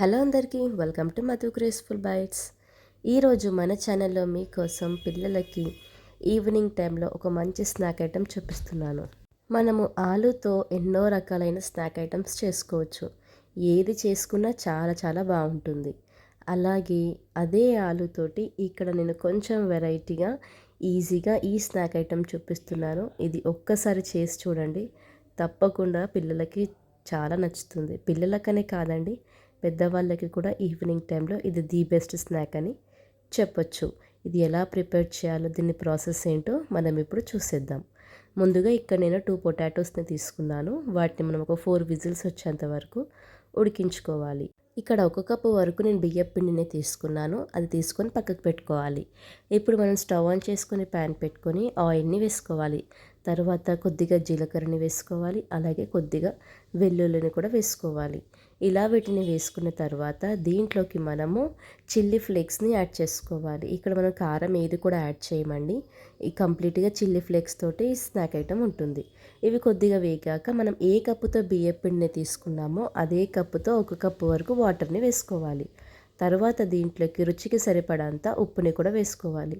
Hello అందరికీ welcome to Madhu graceful bites. ఈరోజు మన ఛానల్లో మీకోసం పిల్లలకి ఈవినింగ్ టైంలో ఒక మంచి స్నాక్ ఐటెం చూపిస్తున్నాను. మనము ఆలుతో ఎన్నో రకాలైన స్నాక్ ఐటమ్స్ చేసుకోవచ్చు. ఏది చేసుకున్నా చాలా చాలా బాగుంటుంది. అలాగే అదే ఆలుతోటి ఇక్కడ నేను కొంచెం వెరైటీగా ఈజీగా ఈ స్నాక్ ఐటెం చూపిస్తున్నాను. ఇది ఒక్కసారి చేసి చూడండి. తప్పకుండా పిల్లలకి చాలా నచ్చుతుంది. పిల్లలకనే కాదండి పెద్దవాళ్ళకి కూడా ఈవినింగ్ టైంలో ఇది ది బెస్ట్ స్నాక్ అని చెప్పొచ్చు. ఇది ఎలా ప్రిపేర్ చేయాలో దీని ప్రాసెస్ ఏంటో మనం ఇప్పుడు చూసేద్దాం. ముందుగా ఇక్కడ నేను టూ పొటాటోస్ని తీసుకున్నాను. వాటిని మనం ఒక ఫోర్ విజిల్స్ వచ్చేంత వరకు ఉడికించుకోవాలి. ఇక్కడ ఒక కప్పు వరకు నేను బియ్యం పిండిని తీసుకున్నాను. అది తీసుకొని పక్కకు పెట్టుకోవాలి. ఇప్పుడు మనం స్టవ్ ఆన్ చేసుకొని ప్యాన్ పెట్టుకొని ఆయిల్ని వేసుకోవాలి. తర్వాత కొద్దిగా జీలకర్రని వేసుకోవాలి అలాగే కొద్దిగా వెల్లుల్లిని కూడా వేసుకోవాలి. ఇలా వీటిని వేసుకున్న తర్వాత దీంట్లోకి మనము చిల్లీ ఫ్లేక్స్ని యాడ్ చేసుకోవాలి. ఇక్కడ మనం కారం ఏది కూడా యాడ్ చేయమండి. ఈ కంప్లీట్గా చిల్లీ ఫ్లేక్స్ తోటి స్నాక్ ఐటమ్ ఉంటుంది. ఇవి కొద్దిగా వేగాక మనం ఏ కప్పుతో బియ్య పిండిని తీసుకున్నామో అదే కప్పుతో ఒక కప్పు వరకు వాటర్ని వేసుకోవాలి. తర్వాత దీంట్లోకి రుచికి సరిపడంత ఉప్పుని కూడా వేసుకోవాలి.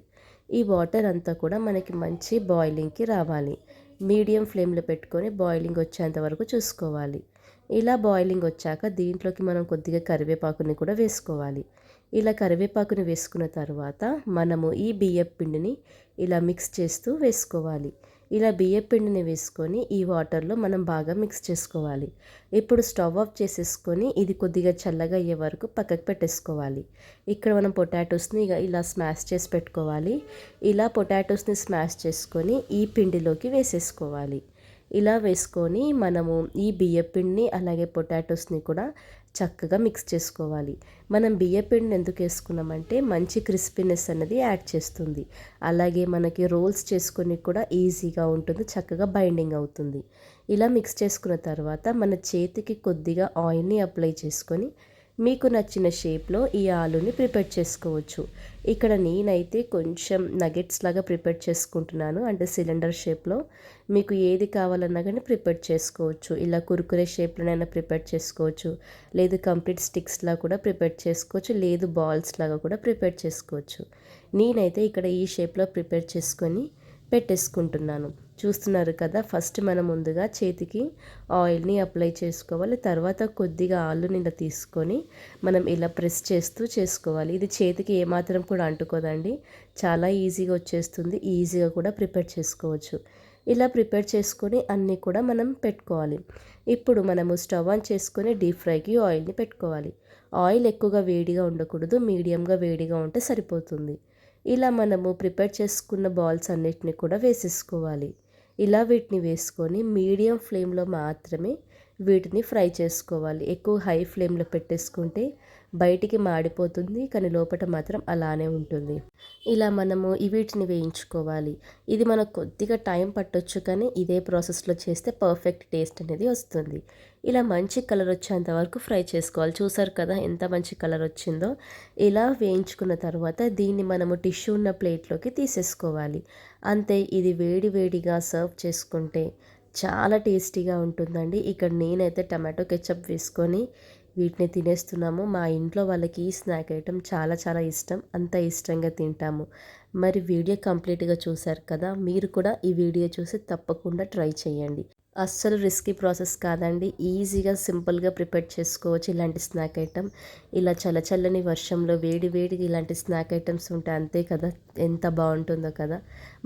ఈ వాటర్ అంతా కూడా మనకి మంచి బాయిలింగ్కి రావాలి. మీడియం ఫ్లేమ్లో పెట్టుకొని బాయిలింగ్ వచ్చేంత వరకు చూసుకోవాలి. ఇలా బాయిలింగ్ వచ్చాక దీంట్లోకి మనం కొద్దిగా కరివేపాకుని కూడా వేసుకోవాలి. ఇలా కరివేపాకుని వేసుకున్న తర్వాత మనము ఈ బియ్యం పిండిని ఇలా మిక్స్ చేస్తూ వేసుకోవాలి. ఇలా బియ్యపిండిని వేసుకొని ఈ వాటర్లో మనం బాగా మిక్స్ చేసుకోవాలి. ఇప్పుడు స్టవ్ ఆఫ్ చేసేసుకొని ఇది కొద్దిగా చల్లగా అయ్యే వరకు పక్కకు పెట్టేసుకోవాలి. ఇక్కడ మనం పొటాటోస్ని ఇలా స్మాష్ చేసి పెట్టుకోవాలి. ఇలా పొటాటోస్ని స్మాష్ చేసుకొని ఈ పిండిలోకి వేసేసుకోవాలి. ఇలా వేసుకొని మనము ఈ బియ్యపిండిని అలాగే పొటాటోస్ని కూడా చక్కగా మిక్స్ చేసుకోవాలి. మనం బియ్యపిండిని ఎందుకు వేసుకున్నామంటే మంచి క్రిస్పీనెస్ అనేది యాడ్ చేస్తుంది. అలాగే మనకి రోల్స్ చేసుకొని కూడా ఈజీగా ఉంటుంది చక్కగా బైండింగ్ అవుతుంది. ఇలా మిక్స్ చేసుకున్న తర్వాత మన చేతికి కొద్దిగా ఆయిల్ని అప్లై చేసుకొని మీకు నచ్చిన షేప్లో ఈ ఆలుని ప్రిపేర్ చేసుకోవచ్చు. ఇక్కడ నేనైతే కొంచెం నగెట్స్ లాగా ప్రిపేర్ చేసుకుంటున్నాను. అంటే సిలిండర్ షేప్లో మీకు ఏది కావాలన్నా కానీ ప్రిపేర్ చేసుకోవచ్చు. ఇలా కురుకురే షేప్లోనైనా ప్రిపేర్ చేసుకోవచ్చు. లేదు కంప్లీట్ స్టిక్స్లా కూడా ప్రిపేర్ చేసుకోవచ్చు. లేదు బాల్స్ లాగా కూడా ప్రిపేర్ చేసుకోవచ్చు. నేనైతే ఇక్కడ ఈ షేప్లో ప్రిపేర్ చేసుకొని పెట్టేసుకుంటున్నాను. చూస్తున్నారు కదా ఫస్ట్ మనం ముందుగా చేతికి ఆయిల్ని అప్లై చేసుకోవాలి. తర్వాత కొద్దిగా ఆలుని ఇలా తీసుకొని మనం ఇలా ప్రెస్ చేస్తూ చేసుకోవాలి. ఇది చేతికి ఏమాత్రం కూడా అంటుకోదండి. చాలా ఈజీగా వచ్చేస్తుంది. ఈజీగా కూడా ప్రిపేర్ చేసుకోవచ్చు. ఇలా ప్రిపేర్ చేసుకొని అన్నీ కూడా మనం పెట్టుకోవాలి. ఇప్పుడు మనము స్టవ్ ఆన్ చేసుకొని డీప్ ఫ్రైకి ఆయిల్ని పెట్టుకోవాలి. ఆయిల్ ఎక్కువగా వేడిగా ఉండకూడదు. మీడియంగా వేడిగా ఉంటే సరిపోతుంది. ఇలా మనము ప్రిపేర్ చేసుకున్న బాల్స్ అన్నిటిని కూడా వేసేసుకోవాలి. ఇలా వీటిని వేసుకొని మీడియం ఫ్లేమ్లో మాత్రమే వీటిని ఫ్రై చేసుకోవాలి. ఎక్కువ హై ఫ్లేమ్లో పెట్టేసుకుంటే బయటికి మాడిపోతుంది కానీ లోపల మాత్రం అలానే ఉంటుంది. ఇలా మనము వీటిని వేయించుకోవాలి. ఇది మనకు కొద్దిగా టైం పట్టొచ్చు కానీ ఇదే ప్రాసెస్లో చేస్తే పర్ఫెక్ట్ టేస్ట్ అనేది వస్తుంది. ఇలా మంచి కలర్ వచ్చేంత వరకు ఫ్రై చేసుకోవాలి. చూసారు కదా ఎంత మంచి కలర్ వచ్చిందో? ఇలా వేయించుకున్న తర్వాత దీన్ని మనము టిష్యూ ఉన్న ప్లేట్లోకి తీసేసుకోవాలి. అంతే ఇది వేడి వేడిగా సర్వ్ చేసుకుంటే చాలా టేస్టీగా ఉంటుందండి. ఇక్కడ నేనైతే టమాటో కెచప్ వేసుకొని వీటిని తినేస్తున్నాము. మా ఇంట్లో వాళ్ళకి ఈ స్నాక్ ఐటమ్ చాలా చాలా ఇష్టం. అంత ఇష్టంగా తింటాము. మరి వీడియో కంప్లీట్గా చూశారు కదా మీరు కూడా ఈ వీడియో చూసి తప్పకుండా ట్రై చేయండి. అస్సలు రిస్కీ ప్రాసెస్ కాదండి. ఈజీగా సింపుల్గా ప్రిపేర్ చేసుకోవచ్చు ఇలాంటి స్నాక్ ఐటమ్ ఇలా చల్లచల్లని వర్షంలో వేడి వేడిగా ఇలాంటి స్నాక్ ఐటమ్స్ ఉంటే అంతే కదా ఎంత బాగుంటుందో కదా.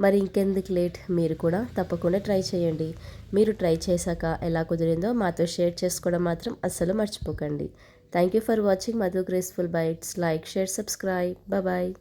మరి ఇంకెందుకు లేట్ మీరు కూడా తప్పకుండా ట్రై చేయండి. మీరు ట్రై చేశాక ఎలా కుదిరిందో మాతో షేర్ చేసుకోవడం మాత్రం అస్సలు మర్చిపోకండి. Thank you for watching Madhu graceful bites like share subscribe bye